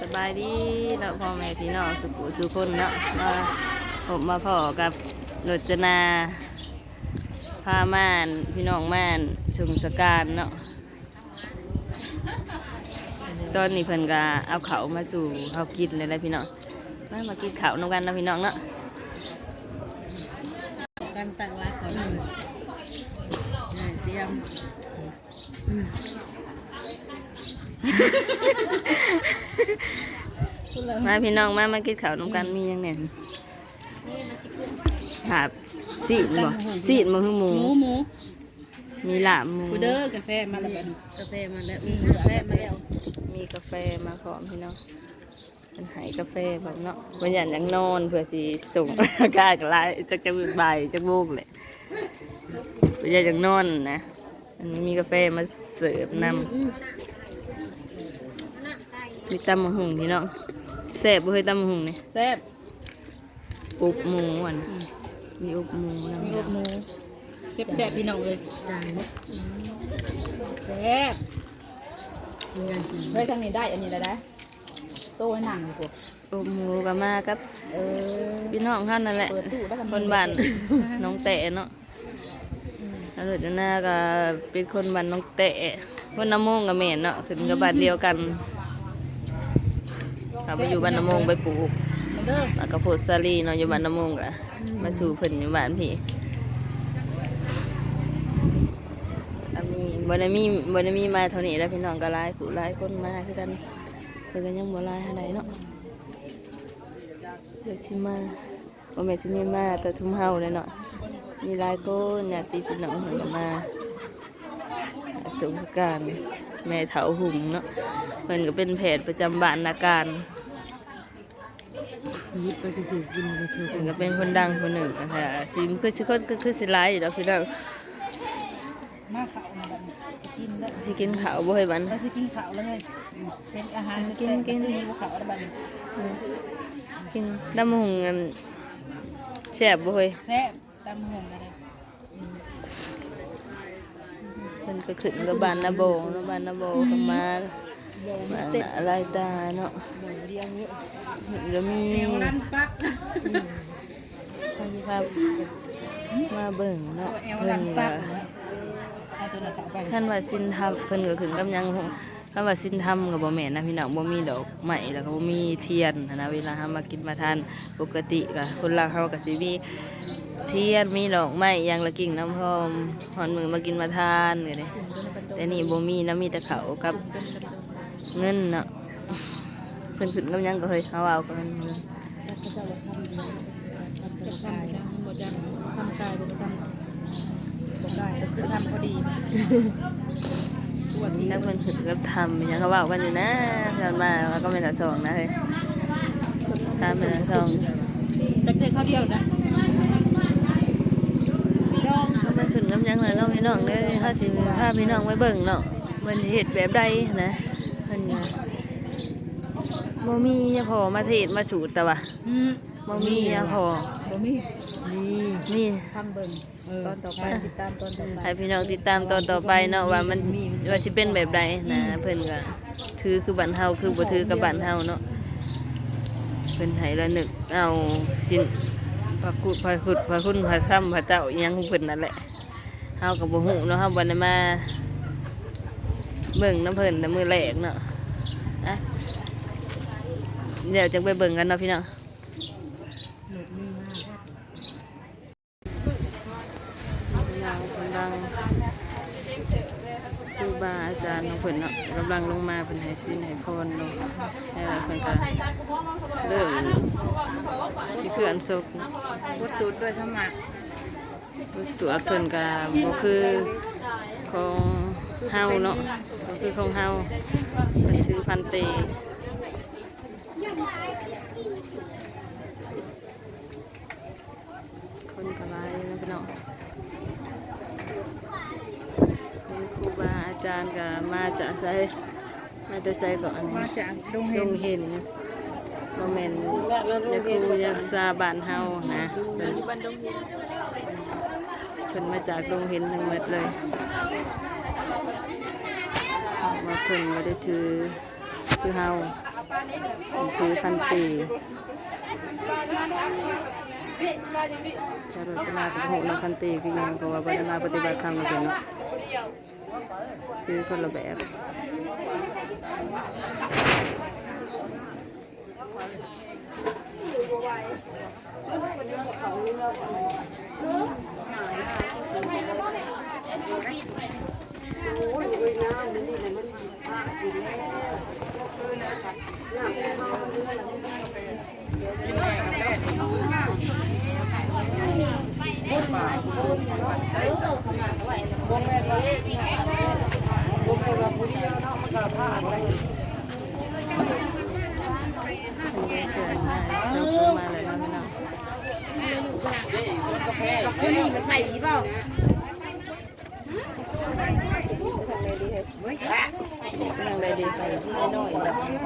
สบายดีเนาะพ่อแม่พี่น้องสุขุสุคนเนาะมาผมมาพ่อกับรจนาพาม่านพี่น้องม่านชุมสการเนาะตอนนี้เพิ่นก็เอาเขามาสู่เขากินเลยแหละพี่น้องมามากินเขาวนำกันนะพี่น้องเนาะกันตั้งรักก่อนนี่เตรียม มาพี่น้องมามากินเขาวนำกันมีหยังเนี่ยหาบสีนบ่สีนบ่คือหมู หมูหมูมีหลามหมูฟูเดอร์กาแฟมาแล้วกาแฟมาแล้วอืมกาแฟมาแล้ว มีกาแฟมาพร้อมพี่น้องเป็นไห้กาแฟแบบเนาะวันยันยังนอนเพื่อสิส่งอากาศกับลายจะจะบ่ายจะบุกเลยวันยันยังนอนนะอันนี้มีกาแฟมาเสิร์ฟนำ มีตำมะฮุงพี่น้องแซ่บบ่เคยตำมะฮุงนี่แซ่บอุบหมูอะนะมีอุบหมูนำมีอบหมูแซ่บแซ่บพี่น้องเลยแซ่บเฮ้ยทางนี้ได้อันนี้ได้ได้โต้ให้หนังอยู่พวกอุบหมูก็มากับเออพี่น้องท่านนั่นแหละเปิดตู้ได้กันคนบ้านน้องแตะเนาะแล้วเดี๋ยวหน้าก็เป็นคนบ้านน้องแตะคนน้ำมงกับแม่นเนาะถึงกับบ้านเดียวกัน เขาไปอยู่บ้านน้ำมงไปปลูกมันเด้อแล้วก็โพดซาลีเนาะอยู่บ้านน้ำมงกะมาสู่เพิ่นอยู่บ้านพี่อันนี้บ่ได้มีบ่ได้มีมาเท่านี้แล้วพี่น้องก็หลายผู้หลายคนมาคือกันเพิ่นก็ยังบ่หลายเท่าใดเนาะเดี๋ยวสิมาบ่แม่นสิมีมาแต่ทุ่มเฮาเลยเนาะมีหลายคนญาติพี่น้องเพิ่นก็มาสงการแม่เฒ่าหุ่มเนาะเพิ่นก็เป็นแพทย์ประจำบ้านนาการ ยิบไปสิกินเลยคือเพิ่นก็เป็นคนดังคนหนึ่งนะคะสิคือสิคนก็คือสิหลายอยู่ดอกพี่น้องมาข้าวมาแบบนี้สิกินได้สิกินข้าวบ่ให้บันก็สิกินข้าวแล้วเลย เป็นอาหารกินกินที่ข้าวแล้วบัดนี้กินน้ำหุงกันแซ่บบ่เฮ้ยแซ่บตำหงอะไรเพิ่นก็ขึ้นกับบ้านนาโบงเนาะบ้านนาโบงก็มา บ้านนาลายตาเนาะเรียงเยอะแล้วมีเรียงนั้นปักครับมาเบิ่งเนาะเอวเพิ่นั้นนปัก็กเอาตัวนั้นเข้าไปท่านว่าสินทำเพิ่นก็ขึ้นกับหยังท่านว่าสินทำก็บ่แม่นนะพี่น้องบ่มีดอกไม้แล้วก็บ่มีเทียนนะเวลาเฮามากินมาทานปกติก็คนลาวเฮาก็สิมีเทียนมีดอกไม้อยังละกิ่งน้ำหอมหอนมือมากินมาทานก็ได้แต่นี่บ่มีนะมีแต่เขากับ เงินเนาะเพิ่นขึ้นกับหยังก็เฮ้ยเฮาเอากันรักษาทำทำกายบ่จังทำกายบ่ทำบ่ได้คือทำพอดีตัวที่นักเพิ่นขึ้นกับทำหยังเขาเว้ากันอยู่นะตอนมาแล้วก็เป็นตาสองนะเฮ้ยตามเป็นตาสองจักเจอข้าเดียวนะเขามาขึ้นกับหยังเลยเนาพี่น้องเด้อเขาสิพาพี่น้องไปเบิ่งเนาะมันเฮ็ดแบบใดนะ บ่มียาพอมาเทศมาสูตรแต่ว่าอืมบ่มียาพอบ่มีนี่มีทำเบิ่งตอนต่อไปติดตามตอนต่อไปให้พี่น้องติดตามตอนต่อไปเนาะว่ามันว่าสิเป็นแบบใดนะเพิ่นก็ถือคือบ้านเฮาคือบ่ถือกับบ้านเฮาเนาะเพิ่นให้ละนึกเอาสินพระกุพระคุดพระคุณพระธรรมพระเจ้าอิหยังของเพิ่นนั่นแหละเฮาก็บ่ฮู้เนาะเฮาบ่ได้มาเบิ่งน้ำเพิ่นแต่มื้อแรกเนาะอะ เดี๋ยวจะไปเบิ่งกันเนาะพี่น้องหลุดนี่มากดังครูบาอาจารย์ของเพิ่นเนาะกำลังลงมาเพิ่นให้สิ้นให้พรเนาะแล้วเพิ่นก็เริ่มสิคืออันศกวัดสูตรด้วยธรรมะวุดสวดเพิ่นก็บ่คือของเฮาเนาะบ่คือของเฮาเพิ่นถือพันเต คนก็หลายนะ พี่น้องเป็นครูบาอาจารย์ก็มาจากไสมาแต่ไสก่อนมาจากดงดเห็นงเห็นบ่แม่นในครูยักษาบ้านเฮานะเพิ่นอยู่บ้านดงเห็นเพิ่นมาจากดงเห็นทั้งหมดเลยว่าเพิ่นบ่ได้ถือคือเฮาถือพันตี จะรจนาเป็นหกนพันตีคือหยังเพราะว่าบรรณาปฏิบัติธรรมเป็นเนาะคือคนละแบบ เซิร์ฟมาเลยนะพี่น้อง นี่มันไข่เปล่า นั่งได้ดีไปน้อยๆ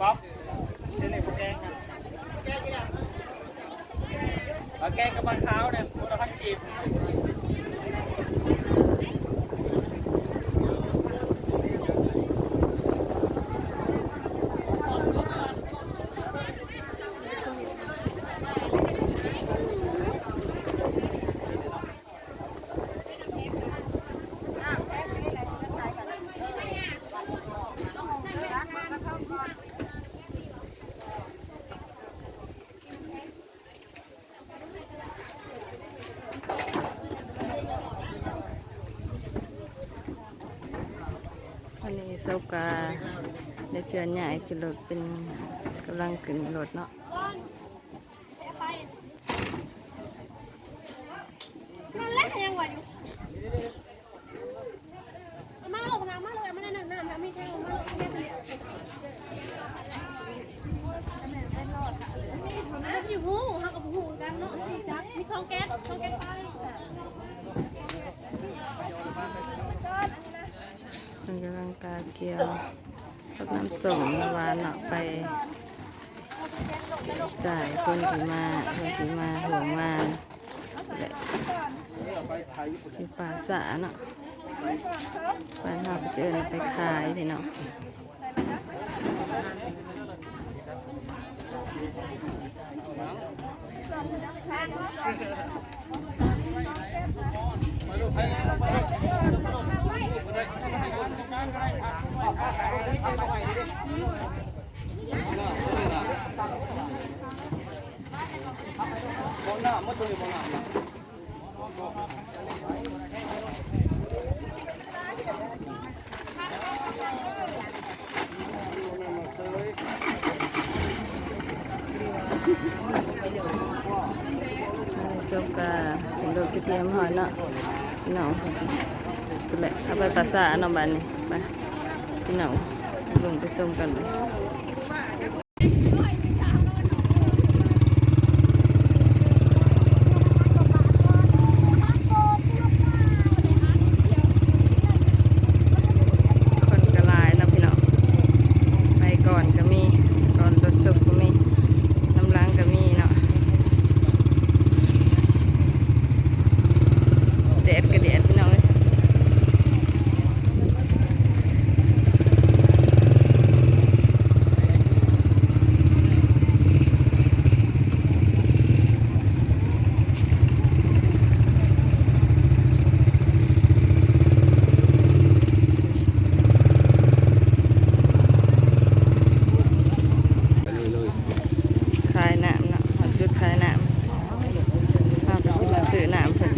ป๊อปเช่นไหนคุณแกงครับเอาแกงกับมะพร้าวเนี่ยคุณละพันกีบ วันนี้เซากาได้เชิญใหญ่ขึ้นรถเป็นกำลังขึ้นรถเนาะ มันเล่นยังไงอยู่มาหลบน้ำมาเลยมาเล่นน้ำน้ำมีแค่มาเล่นมันอยู่หูหักกับหูกันเนาะจักมีช่องแก๊สช่องแก๊สไป มันกำ จียวกับน้ำส่งเมื่อวานเนาะไป จ่ายคนที่มาคนที่มาห่วมาและที่ป่าสาเนาะไปหาไปเจอไปขายพี่เนาะเจ้ากาเป็ นรถกระเทียม คือแหละเอาไปภาษาเนาะบ้านนี้ไปพี่น้องลงไปชมกันเลยคนกระลายเนาะพี่น้องไปก่อนก็มีก่อนรถสุกก็มีน้ำล้างก็มีเนาะ แดดก็แดดพี่น้องเอ้ยขายน้ำเนาะหาจุดขายน้ำพาไปสิมาซื้อน้ำเพิ่น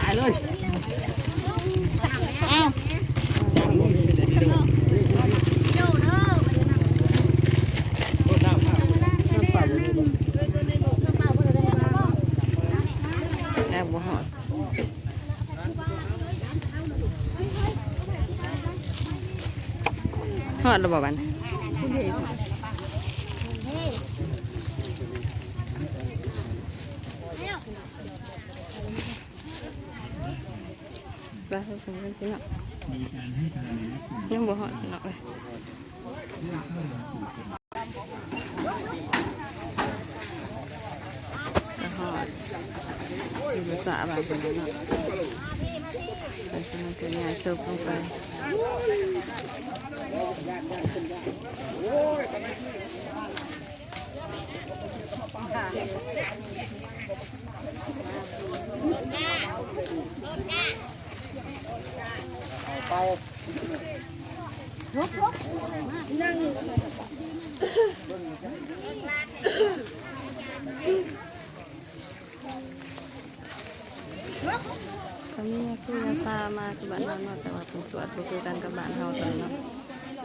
ขายเลย แอบบ่หอด หอดระบอกกันไปทุกคนพี่น้องยังบ่หอดพี่น้องเลยจะหอดอยู่ภาษาบางคนเนาะเป็นกำลังจะงานศพลงไป ก็มีคือยาซามาคือบ้านเราเนาะแต่ว่าเป็นสวดบ่คือกันกับบ้านเฮาตอน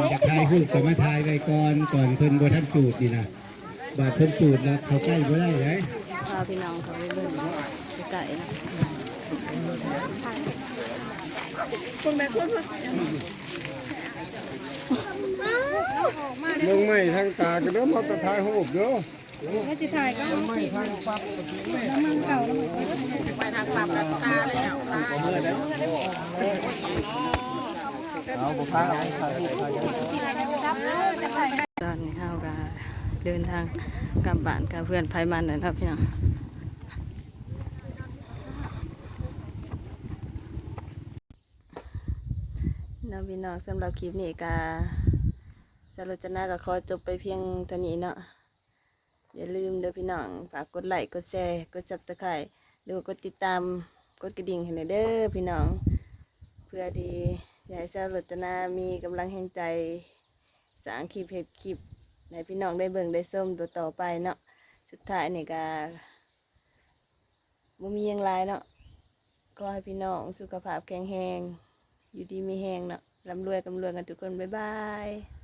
าะจะทายหุ้นก็มาทายไว้ก่อนก่อนเพิ่นบ่ทันจูดีนะบาดเพิ่นจูดแล้วเขาใกล้บ่ได้เลยพาพี่น้องเขาไปเบิ่งเนาะไกลๆนะเมืองใหม่ทางตาก็เริ่มเอาตะทายหูบเด้อถ้าสิถ่ายก็เมืองใหม่ทางปั๊บน้ำมันเก่าแล้วมันไปทางปับแล้วตาเลยเอาตาเอาบุพาเอาถ่ายรูปถ่ายรูปตอนนี้เฮาก็เดินทางกลับบ้านกับเพื่อนไผมันนั่นครับพี่น้องน้องพี่น้องสำหรับคลิปนี้ก็ารจนาก็ขอจบไปเพียงเท่านี้เนาะอย่าลืมเด้อพี่น้องฝากกดไลค์กดแชร์กดซับสไครต์หรือกดติดตามกดกระดิ่งให้หน่อยเด้อพี่น้อง เพื่อที่อยากให้สารจนามีกำลังแห่งใจสางคลิปเห็ดคลิปให้พี่น้องได้เบิ่งได้ส้มตัวต่อไปเนาะสุดท้ายนี่ก็บ่มียังหลายเนาะก็ให้พี่น้องสุขภาพแข็งแรงอยู่ดีมีแรงเนาะร่ำรวยกำรวยกันทุกคนบ๊ายบาย